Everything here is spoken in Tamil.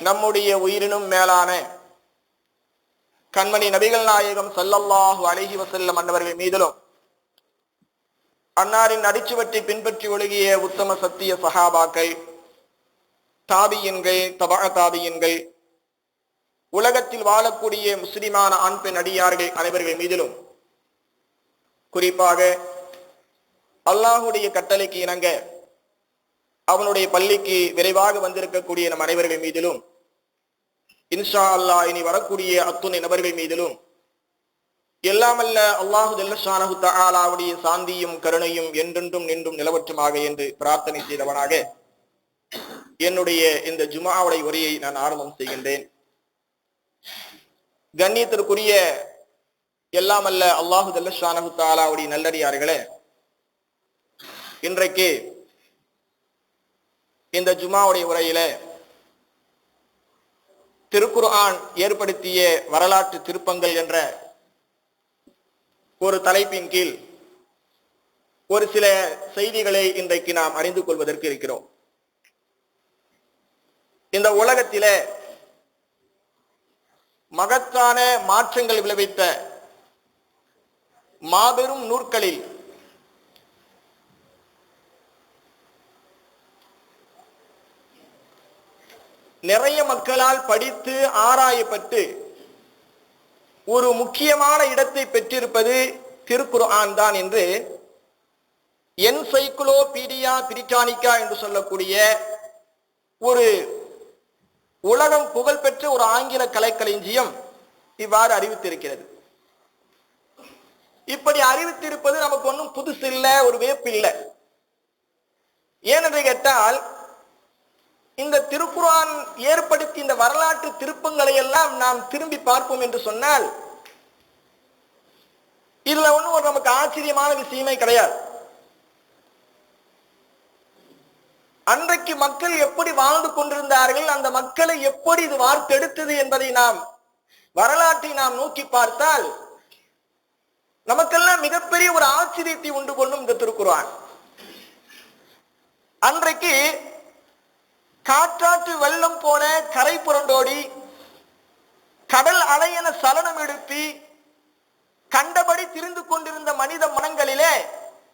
நம்முடைய உயிரினும் மேலான கண்மணி நபிகள் நாயகம் சல்லல்லாஹு அழகி வஸல்லம் அன்னவர்கள் மீதிலும் அன்னாரின் அடிச்சுவட்டை பின்பற்றி ஒழுகிய உத்தம சத்திய சகாபாக்கள் தாபியன்கள் தபா தாபியன்கள் உலகத்தில் வாழக்கூடிய முஸ்லிமான ஆண் பெண் அடியார்கள் அனைவர்கள் மீதிலும் குறிப்பாக அல்லாஹுடைய கட்டளைக்கு இணங்க அவனுடைய பள்ளிக்கு விரைவாக வந்திருக்கக்கூடிய நம் அனைவர்கள் மீதிலும் இன்ஷா அல்லாஹ் இனி வரக்கூடிய அத்துணை நபர்கள் மீதிலும் எல்லாமல்ல அல்லாஹு ஜல்லஷானஹு தஆலாவுடைய சாந்தியும் கருணையும் என்றென்றும் நின்றும் நிலவற்றுமாக என்று பிரார்த்தனை செய்தவனாக என்னுடைய இந்த ஜுமாவுடைய உரையை நான் ஆரம்பம் செய்கின்றேன். கண்ணியத்திற்குரிய எல்லாமல்ல அல்லாஹு ஜல்லஷானஹு தஆலாவுடைய நல்லடியார்களே இன்றைக்கு இந்த ஜுமாவுடைய உரையில திருக்குர்ஆன் ஏற்படுத்திய வரலாற்று திருப்பங்கள் என்ற ஒரு தலைப்பின் கீழ் ஒரு சில செய்திகளை இன்றைக்கு நாம் அறிந்து கொள்வதற்கு இருக்கிறோம். இந்த உலகத்தில மகத்தான மாற்றங்கள் விளைவித்த மாபெரும் நூற்களில் நிறைய மக்களால் படித்து ஆராயப்பட்டு ஒரு முக்கியமான இடத்தை பெற்றிருப்பது திருக்குர்ஆன் தான் என்று என்சைக்ளோபீடியா பிரிட்டானிக்கா என்று சொல்லக்கூடிய ஒரு உலகம் புகழ்பெற்ற ஒரு ஆங்கில கலைக்களஞ்சியம் இவ்வாறு அறிவித்திருக்கிறது. இப்படி அறிவித்திருப்பது நமக்கு ஒன்றும் புதுசு இல்லை ஒரு வேப்பு இல்லை ஏனென்று கேட்டால் இந்த திருக்குரான் ஏற்படுத்தி இந்த வரலாற்று திருப்பங்களை எல்லாம் நாம் திரும்பி பார்ப்போம் என்று சொன்னால் இதுல ஒண்ணும் ஒரு நமக்கு ஆச்சரியமான விஷயமே கிடையாது. அன்றைக்கு மக்கள் எப்படி வாழ்ந்து கொண்டிருந்தார்கள் அந்த மக்களை எப்படி இது வார்த்தெடுத்தது என்பதை நாம் வரலாற்றை நாம் நோக்கி பார்த்தால் நமக்கெல்லாம் மிகப்பெரிய ஒரு ஆச்சரியத்தை உண்டு கொள்ளும் இந்த திருக்குறான் அன்றைக்கு காற்றாற்று வெள்ளம் போன கரை புரண்டோடி கடல் அலையென சலனம் எழுப்பி கண்டபடி திரிந்து கொண்டிருந்த மனித மனங்களிலே